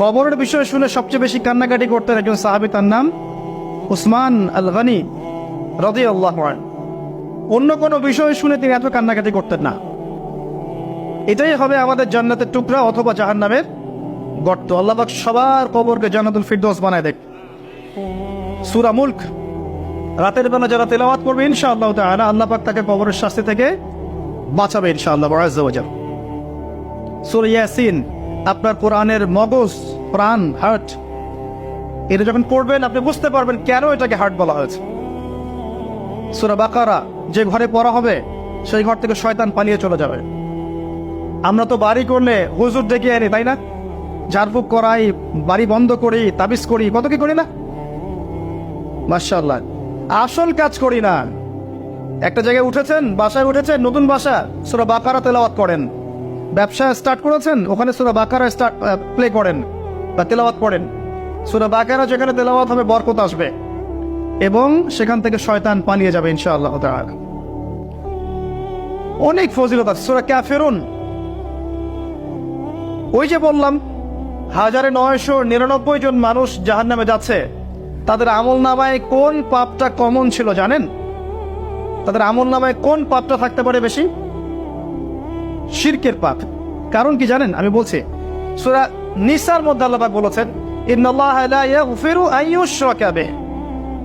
কবরের বিষয় শুনে সবচেয়ে বেশি কান্নাকাটি করতেন একজন সাহাবি, তার নাম উসমান আল গানি রদি আল্লাহ অন্য কোনো বিষয় শুনে তিনি এত কান্নাকাটি করতেন না। এটাই হবে আমাদের জান্নাতের টুকরা অথবা জাহান্নামের গর্ত। আল্লাহ পাক সবার কবরকে জান্নাতুল ফিরদৌস বানায় দেখ। সুরা মুল্ক, রাতের বেলা যারা তেলাওয়াত করবে, ইনশাআল্লাহ তাআলা আল্লাহ পাক তাকে কবরের শাস্তি থেকে বাঁচাবে, ইনশাআল্লাহ সূরা ইয়াসিন আপনার কোরআনের মগজ, প্রাণ হার্ট এটা যখন পড়বেন, আপনি বুঝতে পারবেন কেন এটাকে হার্ট বলা হয়েছে। সূরা বাকারা, যে ঘরে পড়া হবে, সেই ঘর থেকে শয়তান পালিয়ে চলে যাবে। আমরা তো বাড়ি করলে হুজুর ডেকে আনি, তাই না? ঝাড়ফুঁক করাই, বাড়ি বন্ধ করি, তাবিজ করি, কত কি করি না? মার্শাল্লাহ আসল কাজ করি না। একটা জায়গায় উঠেছেন, বাসায় উঠেছেন, নতুন বাসা, সুরা বাকারা তেলাওয়াত করেন। ব্যবসা স্টার্ট করেছেন, ওখানে সুরা বাকারা স্টার্ট প্লে করেন বা তেলাওয়াত পড়েন সুরা বাকারা যেখানে তেলাওয়াত হবে, বরকত আসবে। এবং সেখান থেকে শয়তান পালিয়ে যাবে, ইনশাআল্লাহ তাআলা। অনেক ফজিলত আছে, সুরা ক্যাফেরুন ওই যে বললাম, হাজারে নয়শো নিরানব্বই জন মানুষ জাহান নামে যাচ্ছে। তাদের আমল নামায় কোন পাপটা কমন ছিল জানেন? তাদের আমল নামায় কোন পাপটা থাকতে পারে বেশি? শিরকের পাপ। কারণ কি জানেন? আমি বলছি, সুরা নিসার মধ্যে আল্লাহ বলেছেন, ইন্নাল্লাহ লা ইয়াগফিরু আন ইউশরাকা বিহি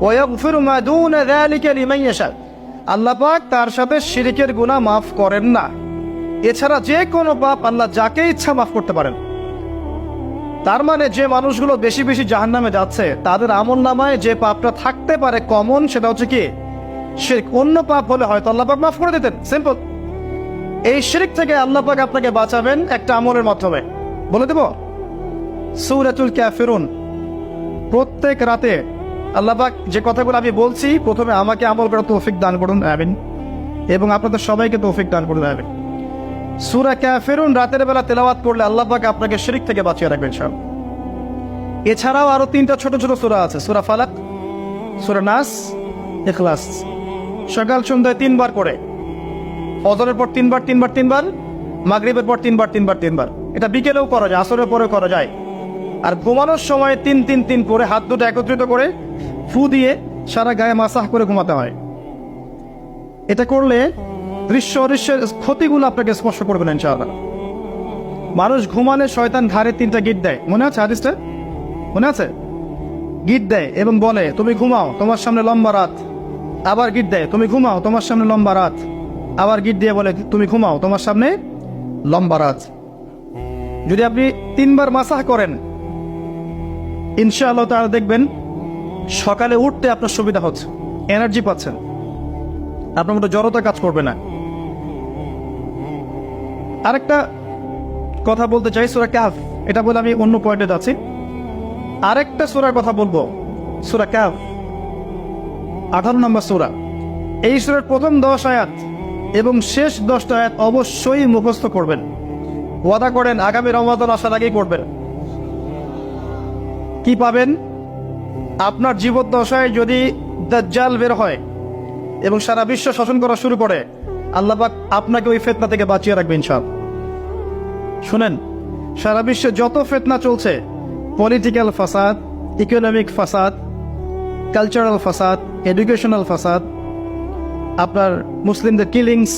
ওয়া ইয়াগফিরু মা দুনা যালিকা লিমান ইয়াশা. আল্লাহ পাক তার সাথে শিরকের গুনাহ মাফ করেন না। এছাড়া যে কোনো পাপ আল্লাহ যাকে ইচ্ছা মাফ করতে পারেন। তার মানে যে মানুষগুলো বেশি বেশি জাহান নামে যাচ্ছে, তাদের আমল নামায় যে পাপটা থাকতে পারে কমন, সেটা হচ্ছে কি, শিরক। অন্য পাপ হলে হয়তো আল্লাহ পাক মাফ করে দিতেন। সিম্পল। এই শিরিক থেকে আল্লাহ পাক আপনাকে বাঁচাবেন একটা আমলের মাধ্যমে। বলে দেব? সৌরাতুল ক্যাফিরুন প্রত্যেক রাতে আল্লাহ পাক যে কথাগুলো আমি বলছি, প্রথমে আমাকে আমল করার তৌফিক দান করুন, আমিন। এবং আপনাদের সবাইকে তৌফিক দান করুন, আমিন। সুরা ক্যাফেরুন রাতের বেলা তেলাওয়াত করলে আল্লাহ পাক আপনাকে শিরিক থেকে বাঁচিয়ে রাখবেন সব এছাড়াও আরও তিনটা ছোট ছোট সুরা আছে, সুরা ফালাক, সুরা নাস এখলাস সকাল সন্ধ্যায় তিনবার করে। ফজরের পর তিনবার তিনবার তিনবার, মাগরিবের পর তিনবার তিনবার তিনবার। এটা বিকেলেও করা যায়, আসরের পরেও করা যায়। আর ঘুমানোর সময় তিন তিন তিন করে হাত দুটো একত্রিত করে ফু দিয়ে সারা গায়ে মাসাহ করে ঘুমাতে হয়। এটা করলে দৃশ্য অদৃশ্যের ক্ষতিগুলো আপনাকে স্পর্শ করবে না, ইনশাআল্লাহ। মানুষ ঘুমালে শয়তান ঘাড়ে তিনটা গিট দেয়। মনে আছে হাদিসটা? মনে আছে? গিট দেয় এবং বলে, তুমি ঘুমাও, তোমার সামনে লম্বা রাত। আবার গিট দেয়, তুমি ঘুমাও, তোমার সামনে লম্বা রাত। আবার গিট দিয়ে বলে, তুমি ঘুমাও, তোমার সামনে লম্বা রাত। যদি আপনি তিনবার মাসাহ করেন, ইনশাআল্লাহ তারা দেখবেন সকালে উঠতে আপনার সুবিধা হচ্ছে, এনার্জি পাচ্ছেন। আপনার মতো জড়তা কাজ করবে না। আরেকটা কথা বলতে চাই, সুরা ক্যাফ এটা বলে আমি অন্য পয়েন্টে যাচ্ছি। আরেকটা সুরার কথা বলব, সুরা ক্যাফ আঠারো নম্বর সুরা। এই সুরের প্রথম দশ আয়াত এবং শেষ দশটা আয়াত অবশ্যই মুখস্থ করবেন। ওয়াদা করেন, আগামী রমাদান আসার আগেই করবেন কি পাবেন? আপনার জীবদ্দশায় যদি দাজ্জাল বের হয় এবং সারা বিশ্ব শাসন করা শুরু করে আল্লাপাক আপনাকে ওই ফেতনা থেকে বাঁচিয়ে রাখবেন সব শুনেন, সারা বিশ্বে যত ফেতনা চলছে পলিটিক্যাল ফাসাদ ইকোনমিক ফাসাদ কালচারাল ফাসাদ এডুকেশনাল ফাসাদ আপনার মুসলিমদের কিলিংস